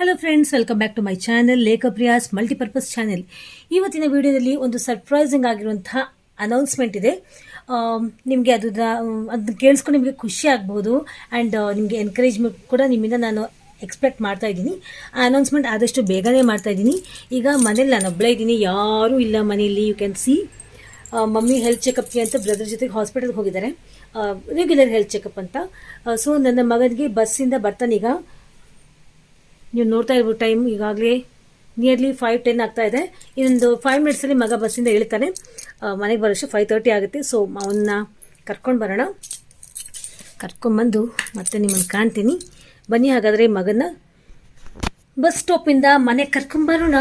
Hello friends welcome back to my channel Lekhapriya's multipurpose channel ಇವತ್ತಿನ ವಿಡಿಯೋದಲ್ಲಿ ಒಂದು surprising ಆಗಿರುವಂತಹ ಅನೌನ್ಸ್ಮೆಂಟ್ ಇದೆ. ನಿಮಗೆ ಅದು ಅದನ್ನ ಕೇಳಿಸ್ಕೊಂಡು ನಿಮಗೆ ಖುಷಿ ಆಗ್ಬೋದು ಆ್ಯಂಡ್ ನಿಮಗೆ ಎನ್ಕರೇಜ್ಮೆಂಟ್ ಕೂಡ ನಿಮ್ಮಿಂದ ನಾನು ಎಕ್ಸ್ಪೆಕ್ಟ್ ಮಾಡ್ತಾ ಇದ್ದೀನಿ. ಆ ಅನೌನ್ಸ್ಮೆಂಟ್ ಆದಷ್ಟು ಬೇಗನೆ ಮಾಡ್ತಾ ಇದ್ದೀನಿ. ಈಗ ಮನೇಲಿ ನಾನು ಒಬ್ಬಳೇ ಇದ್ದೀನಿ. ಯಾರೂ ಇಲ್ಲ ಮನೆಯಲ್ಲಿ you can see mummy health ಚೆಕಪ್ಗೆ ಅಂತ ಬ್ರದರ್ ಜೊತೆಗೆ ಹಾಸ್ಪಿಟಲ್ಗೆ ಹೋಗಿದ್ದಾರೆ. ರೆಗ್ಯುಲರ್ ಹೆಲ್ತ್ ಚೆಕಪ್ ಅಂತ. ಸೊ ನನ್ನ ಮಗನಿಗೆ ಬಸ್ಸಿಂದ ಬರ್ತಾನೀಗ. ನೀವು ನೋಡ್ತಾ ಇರ್ಬೋದು ಟೈಮ್ ಈಗಾಗಲೇ ನಿಯರ್ಲಿ ಫೈವ್ ಟೆನ್ ಆಗ್ತಾ ಇದೆ. ಇನ್ನೊಂದು ಫೈವ್ ಮಿನಿಟ್ಸಲ್ಲಿ ಮಗ ಬಸ್ಸಿಂದ ಇಳಿತಾನೆ. ಮನೆಗೆ ಬರೋಷ್ಟು ಫೈವ್ ತರ್ಟಿ ಆಗುತ್ತೆ. ಸೊ ಅವನ್ನ ಕರ್ಕೊಂಡು ಬರೋಣ. ಕರ್ಕೊಂಬಂದು ಮತ್ತೆ ನಿಮ್ಮನ್ನು ಕಾಣ್ತೀನಿ. ಬನ್ನಿ ಹಾಗಾದರೆ ಮಗನ ಬಸ್ ಸ್ಟಾಪಿಂದ ಮನೆಗೆ ಕರ್ಕೊಂಬರೋಣ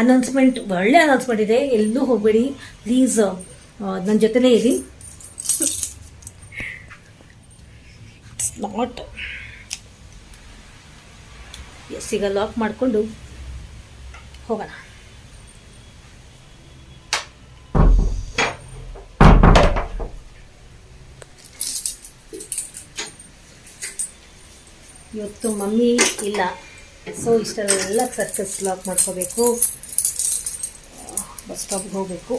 ಅನೌನ್ಸ್ಮೆಂಟ್ ಒಳ್ಳೆ ಅನೌನ್ಸ್ಮೆಂಟ್ ಇದೆ. ಎಲ್ಲೂ ಹೋಗಬೇಡಿ. ಪ್ಲೀಸ್ ನನ್ನ ಜೊತೆಲೇ ಇರಿ. ನಾಟ್ ಎಸ್ ಈಗ ಲಾಕ್ ಮಾಡಿಕೊಂಡು ಹೋಗೋಣ. ಇವತ್ತು ಮಮ್ಮಿ ಇಲ್ಲ. ಸೊ ಇಷ್ಟೆಲ್ಲ ಸರ್ಕಸ್ ಲಾಕ್ ಮಾಡ್ಕೋಬೇಕು. ಬಸ್ ಸ್ಟಾಪ್ಗೆ ಹೋಗಬೇಕು.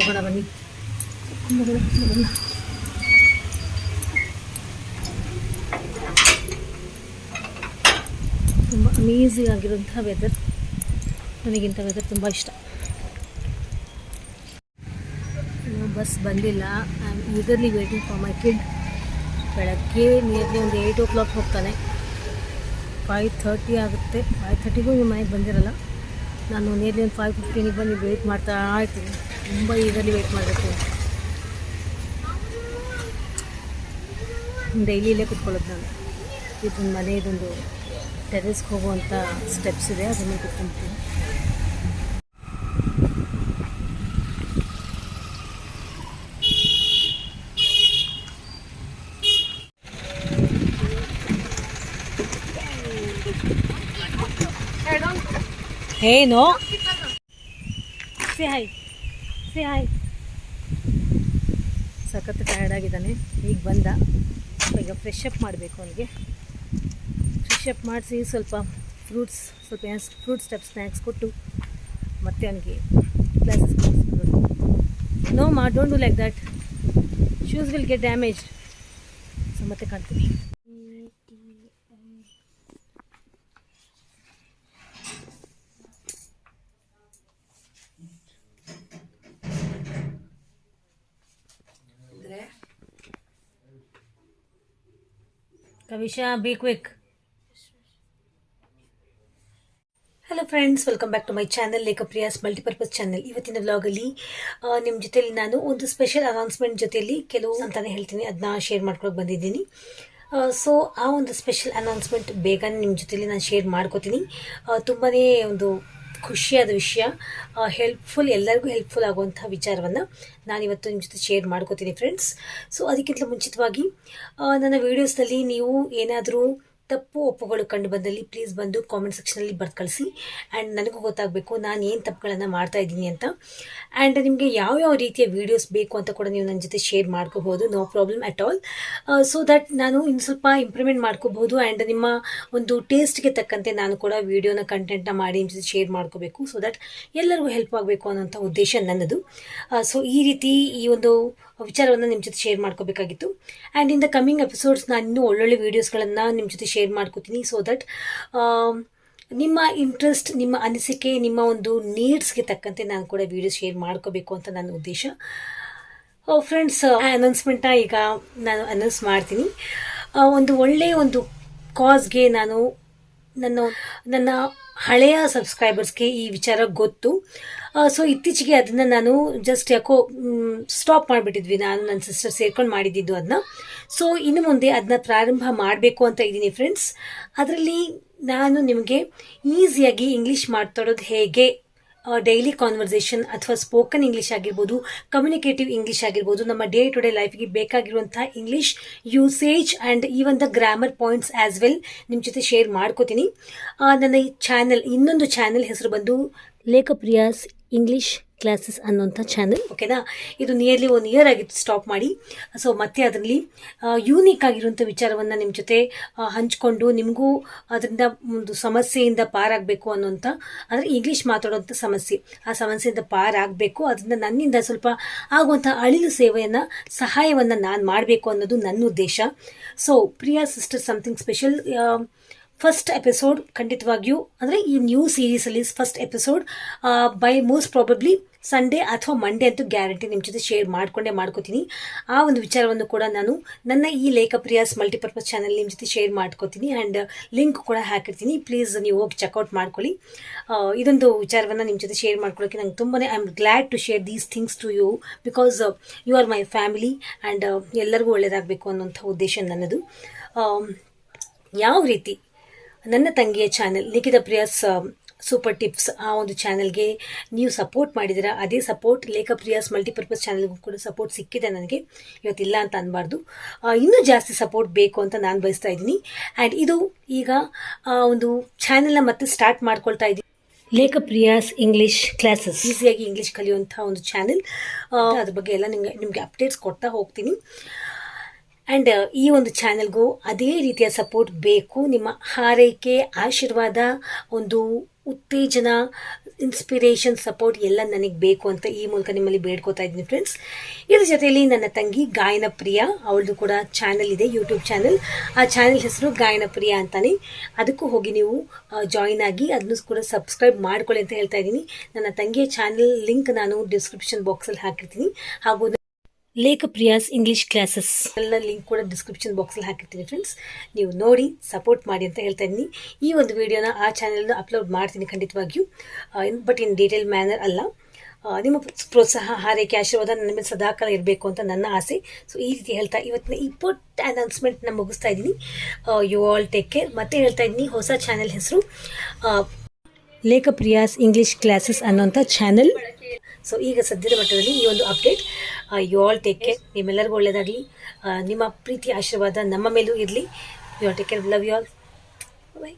ಹೋಗೋಣ, ಬನ್ನಿ. ತುಂಬ ಅಮೇಝಿಂಗ್ ಆಗಿರುವಂತಹ ವೆದರ್ ನನಗಿಂಥ ವೆದರ್ ತುಂಬ ಇಷ್ಟ. ಬಸ್ ಬಂದಿಲ್ಲ. I am eagerly waiting for my kid ಬೆಳಗ್ಗೆ ನಿಯರ್ಲಿ ಒಂದು ಏಯ್ಟ್ ಓ ಕ್ಲಾಕ್ ಹೋಗ್ತಾನೆ. ಫೈವ್ ಥರ್ಟಿ ಆಗುತ್ತೆ. ಫೈವ್ ಥರ್ಟಿಗೂ ನಿಮ್ಮ ಮನೆಗೆ ಬಂದಿರಲ್ಲ. ನಾನು ನಿಯರ್ಲಿ ಒಂದು ಫೈವ್ ಫಿಫ್ಟೀನಿಗೆ ಬಂದು ವೇಟ್ ಮಾಡ್ತಾ ಇರ್ತೀನಿ. ತುಂಬ ಈಗಲಿ ವೇಟ್ ಮಾಡಬೇಕು. ಡೈಲಿ ಇಲ್ಲೇ ಕುತ್ಕೊಳ್ಳೋದು ನಾನು. ಇದೊಂದು ಮನೆ, ಇದೊಂದು ಟೆರೆಸ್ಗೆ ಹೋಗುವಂಥ ಸ್ಟೆಪ್ಸ್ ಇದೆ, ಅದನ್ನು ಕುತ್ಕೊಂತೀನಿ. ಏನು ಸೇ ಹಾಯ್ ಸೇ ಹಾಯ್ ಸಖತ್ತು ಟಯರ್ಡ್ ಆಗಿದ್ದಾನೆ. ಈಗ ಬಂದ. ಈಗ ಫ್ರೆಶ್ ಅಪ್ ಮಾಡಬೇಕು ಅವನಿಗೆ. ಫ್ರೆಶ್ ಅಪ್ ಮಾಡಿಸಿ ಸ್ವಲ್ಪ ಫ್ರೂಟ್ಸ್ ಸ್ವಲ್ಪ ಫ್ರೂಟ್ಸ್ ಸ್ಟೆಪ್ ಸ್ನ್ಯಾಕ್ಸ್ ಕೊಟ್ಟು ಮತ್ತೆ ಅವನಿಗೆ classes no ma don't do like that shoes will get damage so ಮತ್ತೆ ಕಾಣ್ತೀನಿ. Kavisha be quick hello friends welcome back to my channel Lekhapriya's multipurpose channel ಇವತ್ತಿನ ವ್ಲಾಗಲ್ಲಿ ನಿಮ್ಮ ಜೊತೆಯಲ್ಲಿ ನಾನು ಒಂದು ಸ್ಪೆಷಲ್ ಅನೌನ್ಸ್ಮೆಂಟ್ ಜೊತೆಯಲ್ಲಿ ಕೆಲವು ಅಂತಲೇ ಹೇಳ್ತೀನಿ ಅದನ್ನ ಶೇರ್ ಮಾಡ್ಕೊಳಕ್ಕೆ ಬಂದಿದ್ದೀನಿ. ಸೊ ಆ ಒಂದು ಸ್ಪೆಷಲ್ ಅನೌನ್ಸ್ಮೆಂಟ್ ಬೇಗನೆ ನಿಮ್ಮ ಜೊತೆಯಲ್ಲಿ ನಾನು ಶೇರ್ ಮಾಡ್ಕೋತೀನಿ. ತುಂಬಾ ಒಂದು ಖುಷಿಯಾದ ವಿಷಯ. ಹೆಲ್ಪ್ಫುಲ್ ಎಲ್ಲರಿಗೂ ಹೆಲ್ಪ್ಫುಲ್ ಆಗುವಂಥ ವಿಚಾರವನ್ನು ನಾನಿವತ್ತು ನಿಮ್ಮ ಜೊತೆ ಶೇರ್ ಮಾಡ್ಕೋತೀನಿ ಫ್ರೆಂಡ್ಸ್ ಸೊ ಅದಕ್ಕಿಂತ ಮುಂಚಿತವಾಗಿ ನನ್ನ ವೀಡಿಯೋಸ್ನಲ್ಲಿ ನೀವು ಏನಾದರೂ ತಪ್ಪು ಒಪ್ಪುಗಳು ಕಂಡು ಬಂದಲ್ಲಿ ಪ್ಲೀಸ್ ಬಂದು ಕಾಮೆಂಟ್ ಸೆಕ್ಷನಲ್ಲಿ ಬರ್ದು ಕಳಿಸಿ. ಆ್ಯಂಡ್ ನನಗೂ ಗೊತ್ತಾಗಬೇಕು ನಾನು ಏನು ತಪ್ಪುಗಳನ್ನು ಮಾಡ್ತಾ ಇದ್ದೀನಿ ಅಂತ. ಆ್ಯಂಡ್ ನಿಮಗೆ ಯಾವ ಯಾವ ರೀತಿಯ ವೀಡಿಯೋಸ್ ಬೇಕು ಅಂತ ಕೂಡ ನೀವು ನನ್ನ ಜೊತೆ ಶೇರ್ ಮಾಡ್ಕೋಬೋದು no problem at all so that ನಾನು ಇನ್ನು ಸ್ವಲ್ಪ ಇಂಪ್ರೂವ್ಮೆಂಟ್ ಮಾಡ್ಕೋಬೋದು ಆ್ಯಂಡ್ ನಿಮ್ಮ ಒಂದು ಟೇಸ್ಟ್ಗೆ ತಕ್ಕಂತೆ ನಾನು ಕೂಡ ವೀಡಿಯೋನ ಕಂಟೆಂಟ್ನ ಮಾಡಿ ನಿಮ್ಮ ಜೊತೆ ಶೇರ್ ಮಾಡ್ಕೋಬೇಕು. ಸೊ ದಟ್ ಎಲ್ಲರಿಗೂ ಹೆಲ್ಪ್ ಆಗಬೇಕು ಅನ್ನೋಂಥ ಉದ್ದೇಶ ನನ್ನದು. ಸೊ ಈ ರೀತಿ ಈ ಒಂದು ವಿಚಾರವನ್ನು ನಿಮ್ಮ ಜೊತೆ share ಮಾಡ್ಕೋಬೇಕಾಗಿತ್ತು. And in the coming episodes ನಾನು ಇನ್ನೂ ಒಳ್ಳೊಳ್ಳೆ ವೀಡಿಯೋಸ್ಗಳನ್ನು ನಿಮ್ಮ ಜೊತೆ ಶೇರ್ ಮಾಡ್ಕೋತೀನಿ. ಸೊ ದಟ್ ನಿಮ್ಮ ಇಂಟ್ರೆಸ್ಟ್ ನಿಮ್ಮ ಅನಿಸಿಕೆ, ನಿಮ್ಮ ಒಂದು ನೀಡ್ಸ್ಗೆ ತಕ್ಕಂತೆ ನಾನು ಕೂಡ ವೀಡಿಯೋ ಶೇರ್ ಮಾಡ್ಕೋಬೇಕು ಅಂತ ನನ್ನ ಉದ್ದೇಶ. ಫ್ರೆಂಡ್ಸ್ ಅನೌನ್ಸ್ಮೆಂಟ್ನ ಈಗ ನಾನು ಅನೌನ್ಸ್ ಮಾಡ್ತೀನಿ. ಒಂದು ಒಳ್ಳೆಯ ಒಂದು ಕಾಸ್ಗೆ ನಾನು ನನ್ನ ನನ್ನ ಹಳೆಯ ಸಬ್ಸ್ಕ್ರೈಬರ್ಸ್ಗೆ ಈ ವಿಚಾರ ಗೊತ್ತು. ಸೊ ಇತ್ತೀಚೆಗೆ ಅದನ್ನು ನಾನು ಜಸ್ಟ್ ಯಾಕೋ ಸ್ಟಾಪ್ ಮಾಡಿಬಿಟ್ಟಿದ್ವಿ ನಾನು ನನ್ನ ಸಿಸ್ಟರ್ ಸೇರ್ಕೊಂಡು ಮಾಡಿದ್ದಿದ್ದು ಅದನ್ನ ಸೊ ಇನ್ನು ಮುಂದೆ ಅದನ್ನ ಪ್ರಾರಂಭ ಮಾಡಬೇಕು ಅಂತ ಇದ್ದೀನಿ ಫ್ರೆಂಡ್ಸ್ ಅದರಲ್ಲಿ ನಾನು ನಿಮಗೆ ಈಸಿಯಾಗಿ ಇಂಗ್ಲೀಷ್ ಮಾತಾಡೋದು ಹೇಗೆ? ಡೈಲಿ ಕಾನ್ವರ್ಸೇಷನ್ ಅಥವಾ ಸ್ಪೋಕನ್ ಇಂಗ್ಲೀಷ್ ಆಗಿರ್ಬೋದು ಕಮ್ಯುನಿಕೇಟಿವ್ ಇಂಗ್ಲೀಷ್ ಆಗಿರ್ಬೋದು, ನಮ್ಮ ಡೇ ಟು ಡೇ ಲೈಫ್ಗೆ ಬೇಕಾಗಿರುವಂಥ English usage and even the grammar points as well ನಿಮ್ಮ ಜೊತೆ ಶೇರ್ ಮಾಡ್ಕೋತೀನಿ. ನನ್ನ ಈ ಚಾನಲ್ ಇನ್ನೊಂದು ಚಾನೆಲ್ ಹೆಸರು ಬಂದು ಲೇಖಪ್ರಿಯಾಸ್ ಇಂಗ್ಲಿಷ್ ಕ್ಲಾಸಸ್ ಅನ್ನೋಂಥ ಚಾನಲ್ ಓಕೆನಾ ಇದು ನಿಯರ್ಲಿ ಒನ್ ಇಯರ್ ಆಗಿತ್ತು ಸ್ಟಾಪ್ ಮಾಡಿ. ಸೊ ಮತ್ತೆ ಅದರಲ್ಲಿ ಯೂನಿಕ್ ಆಗಿರುವಂಥ ವಿಚಾರವನ್ನು ನಿಮ್ಮ ಜೊತೆ ಹಂಚಿಕೊಂಡು ನಿಮಗೂ ಅದರಿಂದ ಒಂದು ಸಮಸ್ಯೆಯಿಂದ ಪಾರಾಗಬೇಕು ಅನ್ನೋಂಥ ಅಂದರೆ ಇಂಗ್ಲೀಷ್ ಮಾತಾಡೋಂಥ ಸಮಸ್ಯೆ. ಆ ಸಮಸ್ಯೆಯಿಂದ ಪಾರಾಗಬೇಕು, ಅದರಿಂದ ನನ್ನಿಂದ ಸ್ವಲ್ಪ ಆಗುವಂಥ ಅಳಿಲು ಸೇವೆಯನ್ನು, ಸಹಾಯವನ್ನು ನಾನು ಮಾಡಬೇಕು ಅನ್ನೋದು ನನ್ನ ಉದ್ದೇಶ. So Priya sister something special first episode ಖಂಡಿತವಾಗಿಯೂ, ಅಂದರೆ ಈ new ಸೀರೀಸಲ್ಲಿ first episode by most probably Sunday ಅಥವಾ ಮಂಡೇ ಅಂತೂ ಗ್ಯಾರಂಟಿ ನಿಮ್ಮ ಜೊತೆ ಶೇರ್ ಮಾಡ್ಕೊಂಡೇ ಮಾಡ್ಕೋತೀನಿ. ಆ ಒಂದು ವಿಚಾರವನ್ನು ಕೂಡ ನಾನು ನನ್ನ ಈ ಲೇಖಪ್ರಿಯಾಸ್ ಮಲ್ಟಿಪರ್ಪಸ್ ಚಾನಲ್ ನಿಮ್ಮ ಜೊತೆ ಶೇರ್ ಮಾಡ್ಕೋತೀನಿ ಆ್ಯಂಡ್ ಲಿಂಕ್ ಕೂಡ ಹಾಕಿರ್ತೀನಿ. ಪ್ಲೀಸ್ ನೀವು ಹೋಗಿ ಚೆಕ್ಔಟ್ ಮಾಡ್ಕೊಳ್ಳಿ. ಇದೊಂದು ವಿಚಾರವನ್ನು ನಿಮ್ಮ ಜೊತೆ ಶೇರ್ ಮಾಡ್ಕೊಳ್ಳೋಕೆ ನಂಗೆ ತುಂಬಾ I am glad to share these things to you because you are my family and ಎಲ್ಲರಿಗೂ ಒಳ್ಳೆಯದಾಗಬೇಕು ಅನ್ನೋಂಥ ಉದ್ದೇಶ ನನ್ನದು. ಯಾವ ರೀತಿ ನನ್ನ ತಂಗಿಯ ಚಾನೆಲ್ ಲಿಖಿತ ಪ್ರಿಯಾಸ್ ಸೂಪರ್ ಟಿಪ್ಸ್ ಆ ಒಂದು ಚಾನೆಲ್ಗೆ ನೀವು ಸಪೋರ್ಟ್ ಮಾಡಿದಿರಾ ಅದೇ ಸಪೋರ್ಟ್ ಲೇಖ ಪ್ರಿಯಾಸ್ ಮಲ್ಟಿಪರ್ಪಸ್ ಚಾನಲ್ಗೂ ಕೂಡ ಸಪೋರ್ಟ್ ಸಿಕ್ಕಿದೆ ನನಗೆ. ಇವತ್ತಿಲ್ಲ ಅಂತ ಅನ್ಬಾರ್ದು. ಇನ್ನೂ ಜಾಸ್ತಿ ಸಪೋರ್ಟ್ ಬೇಕು ಅಂತ ನಾನು ಬಯಸ್ತಾ ಇದ್ದೀನಿ. ಆ್ಯಂಡ್ ಇದು ಈಗ ಒಂದು ಚಾನೆಲ್ನ ಮತ್ತೆ ಸ್ಟಾರ್ಟ್ ಮಾಡ್ಕೊಳ್ತಾ ಇದ್ದೀನಿ. ಲೇಖ ಪ್ರಿಯಾಸ್ ಇಂಗ್ಲೀಷ್ ಕ್ಲಾಸಸ್ ಈಸಿಯಾಗಿ ಇಂಗ್ಲೀಷ್ ಕಲಿಯುವಂಥ ಒಂದು ಚಾನೆಲ್ ಅದ್ರ ಬಗ್ಗೆ ಎಲ್ಲ ನಿಮಗೆ ನಿಮಗೆ ಅಪ್ಡೇಟ್ಸ್ ಕೊಡ್ತಾ ಹೋಗ್ತೀನಿ. ಆ್ಯಂಡ್ ಈ ಒಂದು ಚಾನೆಲ್ಗೂ ಅದೇ ರೀತಿಯ ಸಪೋರ್ಟ್ ಬೇಕು. ನಿಮ್ಮ ಹಾರೈಕೆ, ಆಶೀರ್ವಾದ, ಒಂದು ಉತ್ತೇಜನ ಇನ್ಸ್ಪಿರೇಷನ್ ಸಪೋರ್ಟ್ ಎಲ್ಲ ನನಗೆ ಬೇಕು ಅಂತ ಈ ಮೂಲಕ ನಿಮ್ಮಲ್ಲಿ ಬೇಡ್ಕೋತಾ ಇದ್ದೀನಿ ಫ್ರೆಂಡ್ಸ್ ಇದ್ರ ಜೊತೆಯಲ್ಲಿ ನನ್ನ ತಂಗಿ ಗಾಯನ ಪ್ರಿಯ ಅವಳದು ಕೂಡ ಚಾನೆಲ್ ಇದೆ ಯೂಟ್ಯೂಬ್ ಚಾನೆಲ್. ಆ ಚಾನೆಲ್ ಹೆಸರು ಗಾಯನ ಪ್ರಿಯ ಅಂತಾನೆ. ಅದಕ್ಕೂ ಹೋಗಿ ನೀವು ಜಾಯಿನ್ ಆಗಿ ಅದನ್ನು ಕೂಡ ಸಬ್ಸ್ಕ್ರೈಬ್ ಮಾಡ್ಕೊಳ್ಳಿ ಅಂತ ಹೇಳ್ತಾ ಇದ್ದೀನಿ. ನನ್ನ ತಂಗಿಯ ಚಾನೆಲ್ ಲಿಂಕ್ ನಾನು ಡಿಸ್ಕ್ರಿಪ್ಷನ್ ಬಾಕ್ಸಲ್ಲಿ ಹಾಕಿರ್ತೀನಿ. ಹಾಗೂ ಲೇಖ ಪ್ರಿಯಾಸ್ ಇಂಗ್ಲಿಷ್ ಕ್ಲಾಸಸ್ ಎಲ್ಲ ಲಿಂಕ್ ಕೂಡ ಡಿಸ್ಕ್ರಿಪ್ಷನ್ ಬಾಕ್ಸಲ್ಲಿ ಹಾಕಿರ್ತೀನಿ ಫ್ರೆಂಡ್ಸ್ ನೀವು ನೋಡಿ ಸಪೋರ್ಟ್ ಮಾಡಿ ಅಂತ ಹೇಳ್ತಾ ಇದ್ದೀನಿ. ಈ ಒಂದು ವಿಡಿಯೋನ ಆ ಚಾನಲ್ನ ಅಪ್ಲೋಡ್ ಮಾಡ್ತೀನಿ ಖಂಡಿತವಾಗಿಯೂ. ಬಟ್ ಇನ್ ಡೀಟೇಲ್ ಮ್ಯಾನರ್ ಅಲ್ಲ. ನಿಮ್ಮ ಪ್ರೋತ್ಸಾಹ, ಹಾರೈಕೆ, ಆಶೀರ್ವಾದ ನನ್ನ ಮೇಲೆ ಸದಾಕಾಲ ಇರಬೇಕು ಅಂತ ನನ್ನ ಆಸೆ. ಸೊ ಈ ರೀತಿ ಹೇಳ್ತಾ ಇವತ್ತಿನ ಈ ಪುಟ್ ಅನೌನ್ಸ್ಮೆಂಟ್ನ ಮುಗಿಸ್ತಾ ಇದ್ದೀನಿ. ಯು ಆಲ್ ಟೇಕ್ ಕೇರ್ ಮತ್ತೆ ಹೇಳ್ತಾ ಇದ್ದೀನಿ ಹೊಸ ಚಾನೆಲ್ ಹೆಸರು. ಲೇಖ ಪ್ರಿಯಾಸ್ ಇಂಗ್ಲಿಷ್ ಕ್ಲಾಸಸ್ ಅನ್ನೋಂಥ ಚಾನೆಲ್ ಸೊ ಈಗ ಸದ್ಯದ ಮಟ್ಟದಲ್ಲಿ ಈ ಒಂದು update you all take care ನಿಮ್ಮೆಲ್ಲರಿಗೂ ಒಳ್ಳೆಯದಾಗಲಿ ನಿಮ್ಮ ಪ್ರೀತಿ ಆಶೀರ್ವಾದ ನಮ್ಮ ಮೇಲೂ ಇರಲಿ. You all take care love you all bye